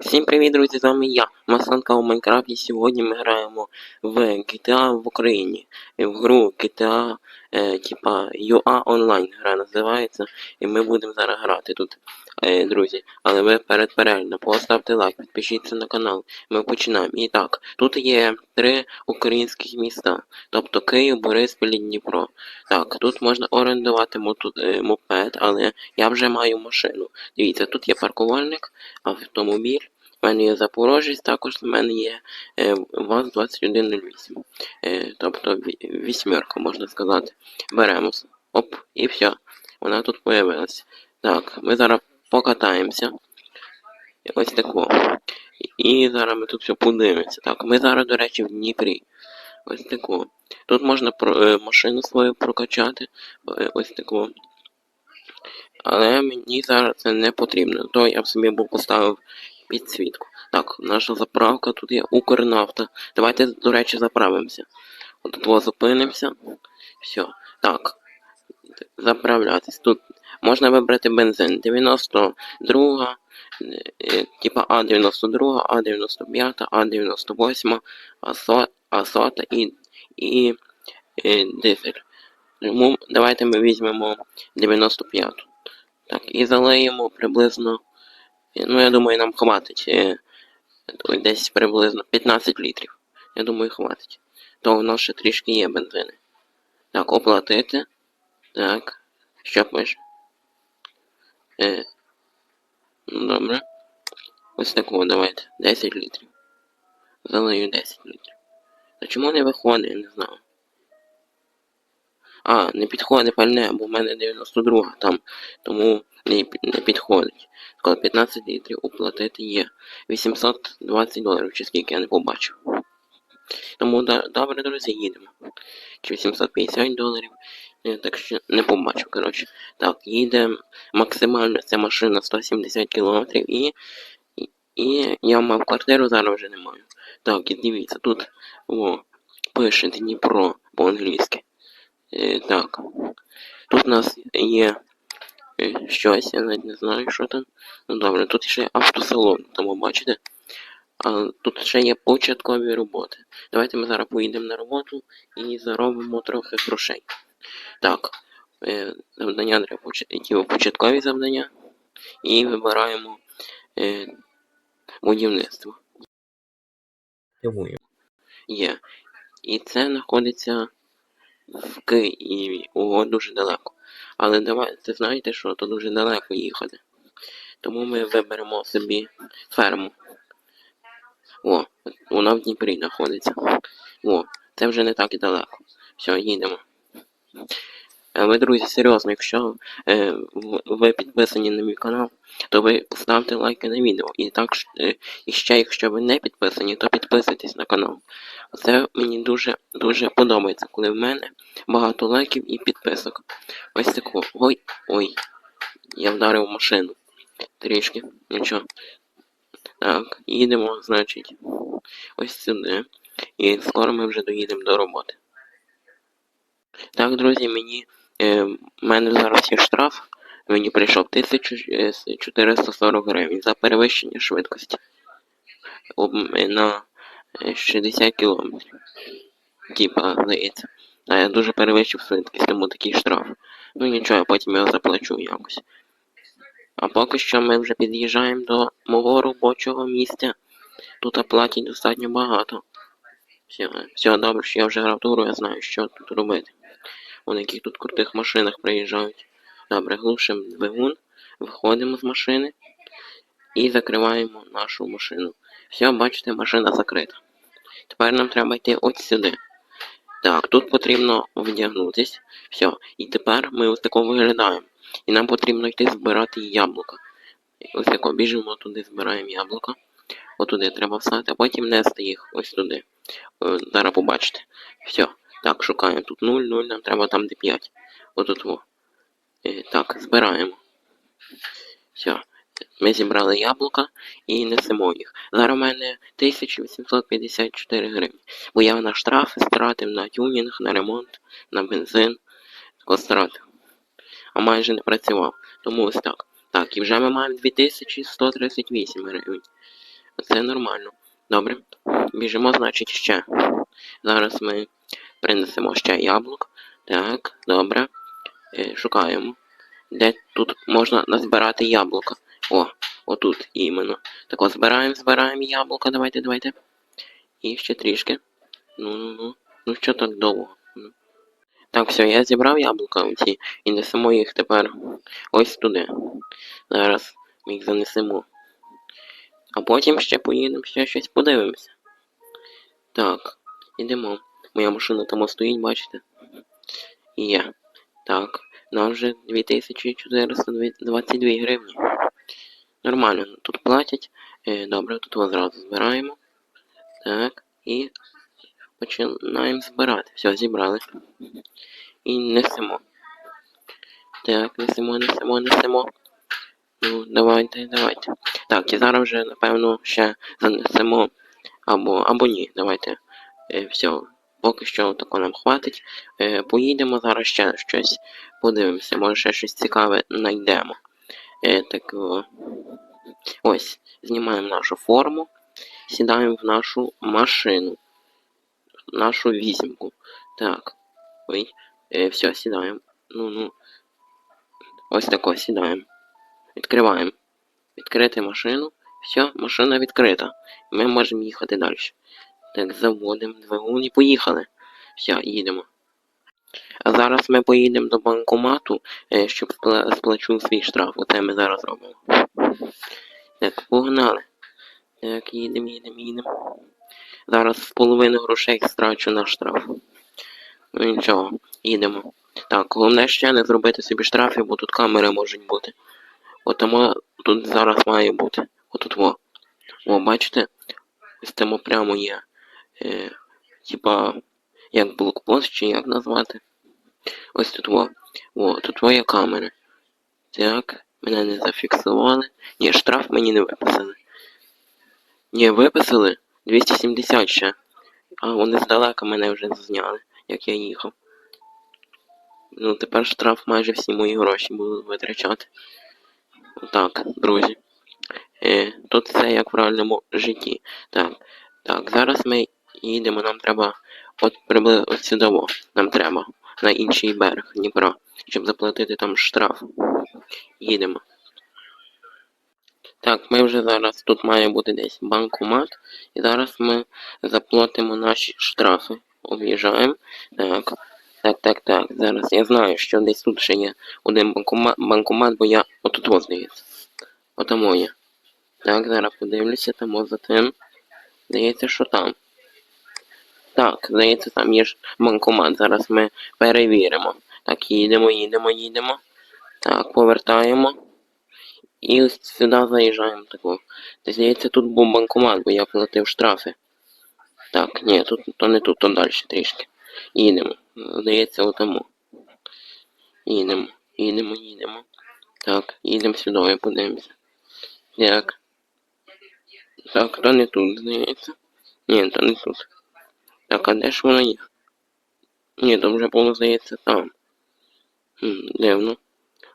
Всім привіт, друзі! З вами я, Масанка у Майнкрафті. Сьогодні ми граємо в GTA в Україні. В гру GTA, е, типа UA Online гра називається. І ми будемо зараз грати тут, друзі. Але ви перед переглядом поставте лайк, підпишіться на канал. Ми починаємо. І так, тут є три українських міста. Тобто Київ, Бориспіль Дніпро. Так, тут можна орендувати е, мопед, але я вже маю машину. Дивіться, тут є паркувальник, автомобіль. У мене є Запорожець, також в мене є е, ВАЗ-2108. Е, тобто ві- вісьмерка, можна сказати. Беремо. Оп, і все. Вона тут появилась. Так, ми зараз покатаємося. Ось тако. І зараз ми тут все подивимося. Так, ми зараз, до речі, в Дніпрі. Ось тако. Тут можна про, е, машину свою прокачати. Е, ось тако. Але мені зараз це не потрібно. То я б собі був поставив підсвітку. Так, наша заправка тут є Укрнафта. Давайте, до речі, заправимося. От тут зупинимося. Все. Так. Заправлятись. Тут можна вибрати бензин. 92, е, типа А92, А95, А98, А100, А100 і, і е, дизель. Тому давайте ми візьмемо 95. Так, і залиємо приблизно. е, Ну, я думаю, нам хватить. Десь приблизно 15 літрів. Я думаю, хватить. То в нас ще трішки є бензини. Так, оплатити. Так. Що пише? Е, ну, добре. Ось такого давайте. 10 літрів. Залию 10 літрів. А чому не виходить, я не знаю. А, не підходить пальне, бо в мене 92 там, тому не, не підходить. Коли 15 літрів уплатити є 820 доларів, чи скільки я не побачив. Тому добре, друзі, їдемо. Чи 850 доларів. Я так що не побачив, коротше. Так, їде максимально ця машина 170 кілометрів і, і, і я мав квартиру, зараз вже не маю. Так, і дивіться, тут о, пише Дніпро по-англійськи. Е, так. Тут у нас є е, щось, я навіть не знаю, що там. Ну добре, тут ще є автосалон, тому бачите. А тут ще є початкові роботи. Давайте ми зараз поїдемо на роботу і заробимо трохи грошей. Так, е, завдання для поч- початкові завдання. І вибираємо е, будівництво. Є. І це знаходиться в Києві. Ого, дуже далеко. Але давайте знаєте що, то дуже далеко їхати. Тому ми виберемо собі ферму. О, вона в Дніпрі знаходиться. О, це вже не так і далеко. Все, їдемо. Е, Ви, друзі, серйозно, якщо е, ви підписані на мій канал, то ви поставте лайки на відео. І так е, і ще, якщо ви не підписані, то підписуйтесь на канал. Це мені дуже дуже подобається, коли в мене багато лайків і підписок. Ось тако. Ой, ой. Я вдарив машину. Трішки. Нічого. Так, їдемо, значить, ось сюди. І скоро ми вже доїдемо до роботи. Так, друзі, мені. Е, мене зараз є штраф. Мені прийшов 1440 гривень за перевищення швидкості. Е, на е, 60 кілометрів. Типа, здається. А я дуже перевищив швидкість, тому такий штраф. Ну нічого, я потім його заплачу якось. А поки що ми вже під'їжджаємо до мого робочого місця. Тут платять достатньо багато. Все, все добре, що я вже грав туру, я знаю, що тут робити. У яких тут крутих машинах приїжджають. Добре, глушимо двигун, виходимо з машини і закриваємо нашу машину. Все, бачите, машина закрита. Тепер нам треба йти от сюди. Так, тут потрібно вдягнутись. Все. І тепер ми ось тако виглядаємо. І нам потрібно йти збирати яблука. Ось тако біжимо туди, збираємо яблука. Отуди треба всати, а потім нести їх ось туди. Е, Зараз побачите. Все. Так, шукаємо тут 0, 0, нам треба там де 5. Отут во. Е, Так, збираємо. Все. Ми зібрали яблука і несемо їх. Зараз у мене 1854 гривні. Бо я на штрафи стратив на тюнінг, на ремонт, на бензин. Стратив. А майже не працював. Тому ось так. Так, і вже ми маємо 2138 гривень. Це нормально. Добре. Біжимо, значить, ще. Зараз ми принесемо ще яблук. Так, добре. Е, шукаємо. Де тут можна назбирати яблука? О, отут іменно. Так ось збираємо, збираємо яблука. Давайте, давайте. І ще трішки. Ну, ну, ну. Ну що так довго? Ну. Так, все, я зібрав яблука оці і несемо їх тепер ось туди. Зараз ми їх занесемо. А потім ще поїдемо, ще щось подивимося. Так, ідемо. Моя машина там стоїть, бачите? Є. Так, нам вже 2422 гривні. Нормально, тут платять. Е, добре, тут одразу збираємо. Так, і починаємо збирати. Все, зібрали. І несемо. Так, несемо, несемо, несемо. Ну, давайте, давайте. Так, і зараз вже, напевно, ще занесемо. Або, або ні, давайте. Е, все, поки що тако нам хватить. Е, поїдемо зараз ще щось. Подивимося, може ще щось цікаве знайдемо. Е, так, ось, знімаємо нашу форму, сідаємо в нашу машину. Нашу вісімку. Так. Ой. Е, все, сідаємо. Ну, ну. Ось тако сідаємо. Відкриваємо. Відкрити машину. Все, машина відкрита. Ми можемо їхати далі. Так, заводимо двигун і поїхали. Все, їдемо. А зараз ми поїдемо до банкомату, е, щоб спла- сплачу свій штраф. Оце ми зараз робимо. Так, погнали. Так, їдемо, їдемо, їдемо. Зараз половину грошей страчу на штраф. Ну нічого, їдемо. Так, головне ще не зробити собі штрафи, бо тут камери можуть бути. Отому тут зараз має бути. Отут во. О, бачите? Ось тому прямо є. Е, типа, як блокпост, чи як назвати. Ось тут во. О, тут во є камери. Так, мене не зафіксували. Ні, штраф мені не виписали. Ні, виписали 270 ще. А вони здалека мене вже зняли, як я їхав. Ну, тепер штраф майже всі мої гроші будуть витрачати. Так, друзі. Е, тут все як в реальному житті. Так, так, зараз ми їдемо, нам треба от приблизно сюди. Нам треба на інший берег Дніпра, щоб заплатити там штраф. Їдемо. Так, ми вже зараз тут має бути десь банкомат. І зараз ми заплатимо наші штрафи. Об'їжджаємо. Так. Так, так, так. Зараз я знаю, що десь тут ще є один банкомат, банкомат бо я отут ось здається. Отамо є. Так, зараз подивлюся, там за тим. Здається, що там. Так, здається, там є ж банкомат. Зараз ми перевіримо. Так, їдемо, їдемо, їдемо. Так, повертаємо. І ось сюди заїжджаємо таку. Та, Здається, тут був банкомат, бо я платив штрафи. Так, ні, тут то не тут, то далі трішки. Їдемо. Здається, отому. Їдемо, їдемо, їдемо. Так, їдемо сюди, подивимося. Так. Так, то не тут, здається. Ні, то не тут. Так, а де ж воно є? Ні, то вже було, здається, там. Хм, дивно.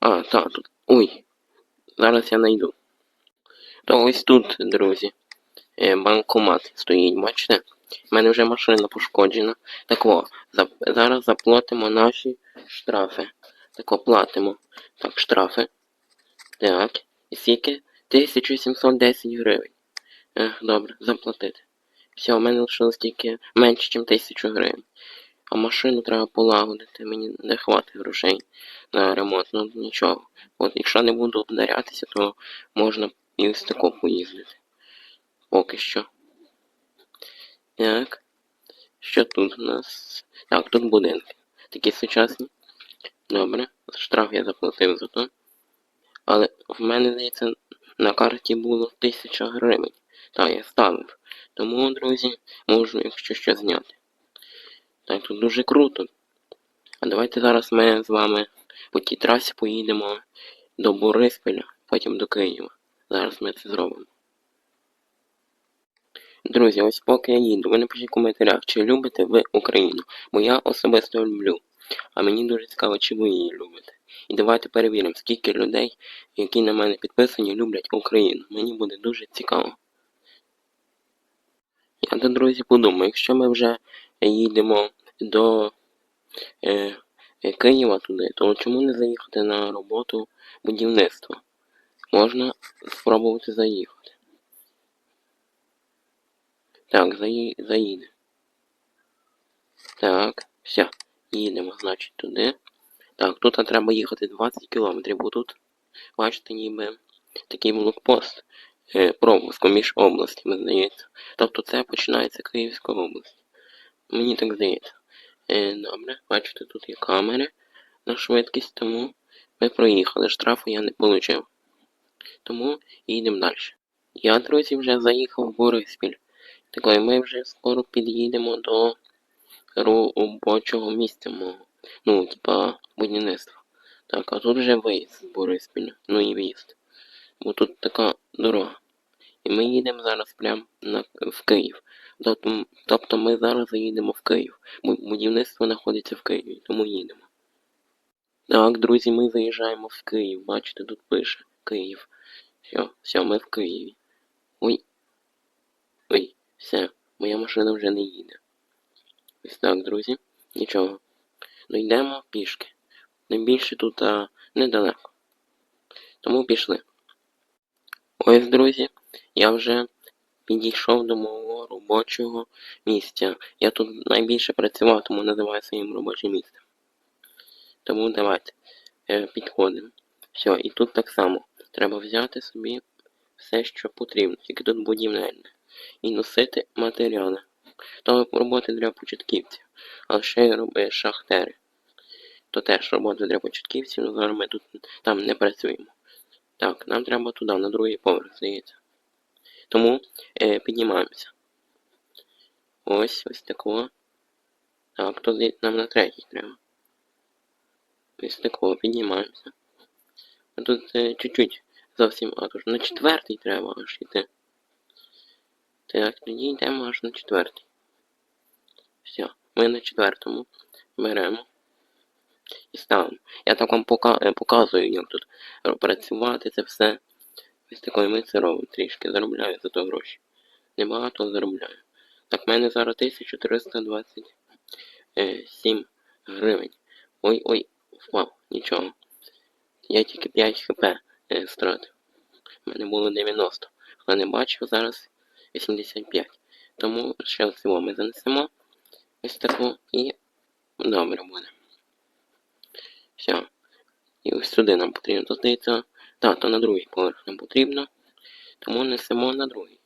А, та, тут. Ой. Зараз я знайду. То ось тут, друзі. Е, банкомат стоїть, бачите? У мене вже машина пошкоджена. Так о, зап- зараз заплатимо наші штрафи. Так о, платимо. Так, штрафи. Так. І скільки? 1710 гривень. Ех, добре, заплатити. Все, у мене лишилось тільки менше, ніж 1000 гривень. А машину треба полагодити, мені не хватить грошей на ремонт, ну нічого. От якщо не буду обдарятися, то можна і ось тако поїздити. Поки що. Так. Що тут у нас? Так, тут будинки. Такі сучасні. Добре. Штраф я заплатив за то. Але в мене, здається, на карті було 1000 гривень. Так, я ставив. Тому, друзі, можу, якщо що зняти. Так, тут дуже круто. А давайте зараз ми з вами по тій трасі поїдемо до Борисполя, потім до Києва. Зараз ми це зробимо. Друзі, ось поки я їду, ви напишіть в коментарях, чи любите ви Україну, бо я особисто люблю. А мені дуже цікаво, чи ви її любите. І давайте перевіримо, скільки людей, які на мене підписані, люблять Україну. Мені буде дуже цікаво. Давайте, друзі, подумаємо, якщо ми вже їдемо до е, е, Києва туди, то чому не заїхати на роботу будівництва? Можна спробувати заїхати. Так, заї... заїде. Так, все, їдемо, значить, туди. Так, тут треба їхати 20 кілометрів, бо тут, бачите, ніби такий блокпост е, пропуску між областями, здається. Тобто це починається Київська область. Мені так здається. Е, добре, бачите, тут є камери на швидкість, тому ми проїхали. Штрафу я не отримав. Тому їдемо далі. Я, друзі, вже заїхав в Бориспіль. Такої ми вже скоро під'їдемо до робочого місця мого. Ну, типа, будівництва. Так, а тут вже виїзд з Бориспіля. Ну і в'їзд. Бо тут така дорога. І ми їдемо зараз прямо на, в Київ. Тобто, тобто ми зараз заїдемо в Київ. Будівництво знаходиться в Києві, тому їдемо. Так, друзі, ми заїжджаємо в Київ. Бачите, тут пише Київ. Все, все, ми в Києві. Ой. Ой, все, моя машина вже не їде. Ось так, друзі. Нічого. Ну йдемо пішки. Найбільше тут а, недалеко. Тому пішли. Ось, друзі, я вже підійшов до мого робочого місця. Я тут найбільше працював, тому називаю своїм робочим місцем. Тому давайте е, підходимо. Все, і тут так само. Треба взяти собі все, що потрібно, тільки тут будівельне. І носити матеріали. То роботи для початківців. Але ще й роби шахтери. То теж робота для початківців, але зараз ми тут там не працюємо. Так, нам треба туди, на другий поверх, здається. Тому е, піднімаємося. Ось, ось такого. Так, тут нам на третій треба. Ось такого піднімаємося. А тут е, чуть-чуть зовсім, а тут на четвертий треба аж йти. Так, тоді йдемо аж на четвертий. Все, ми на четвертому беремо і. Я так вам е, показую, як тут працювати це все. Ось такою ми трішки, заробляю за то гроші. Небагато заробляю. Так, в мене зараз 1327 гривень. Ой-ой, впав, нічого. Я тільки 5 хп е, стратив. У мене було 90. Хто не бачив, зараз 85. Тому ще всього ми занесемо. Ось таку і добре буде. Все. І ось сюди нам потрібно. То здається, то на другий поверх нам потрібно. Тому несемо на другий.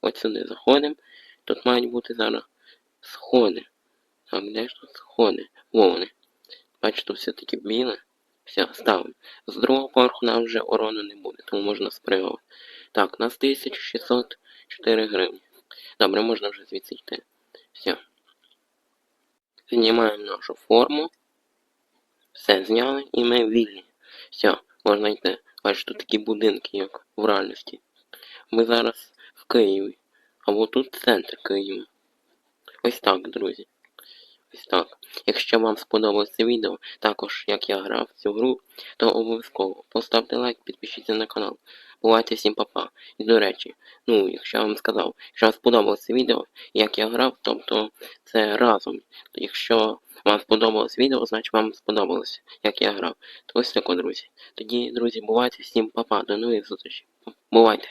Ось сюди заходимо. Тут мають бути зараз сходи. Так, де ж тут сходи? Во вони. Бачите, все таки біле. Все, ставимо. З другого поверху нам вже урону не буде, тому можна спригувати. Так, у нас 1604 гривні. Добре, можна вже звідси йти. Все. Знімаємо нашу форму. Все, зняли і ми вільні. Все, можна йти. Бачите, тут такі будинки, як в реальності. Ми зараз в Києві. Або тут центр Києва. Ось так, друзі. Ось так. Якщо вам сподобалось це відео, також як я грав в цю гру, то обов'язково поставте лайк, підпишіться на канал. Бувайте всім папа. І до речі, ну, якщо я вам сказав, якщо вам сподобалось відео, як я грав, тобто це разом. То якщо вам сподобалось відео, значить вам сподобалось, як я грав. То ось тако, друзі. Тоді, друзі, бувайте всім папа. До нових зустрічей. Бувайте.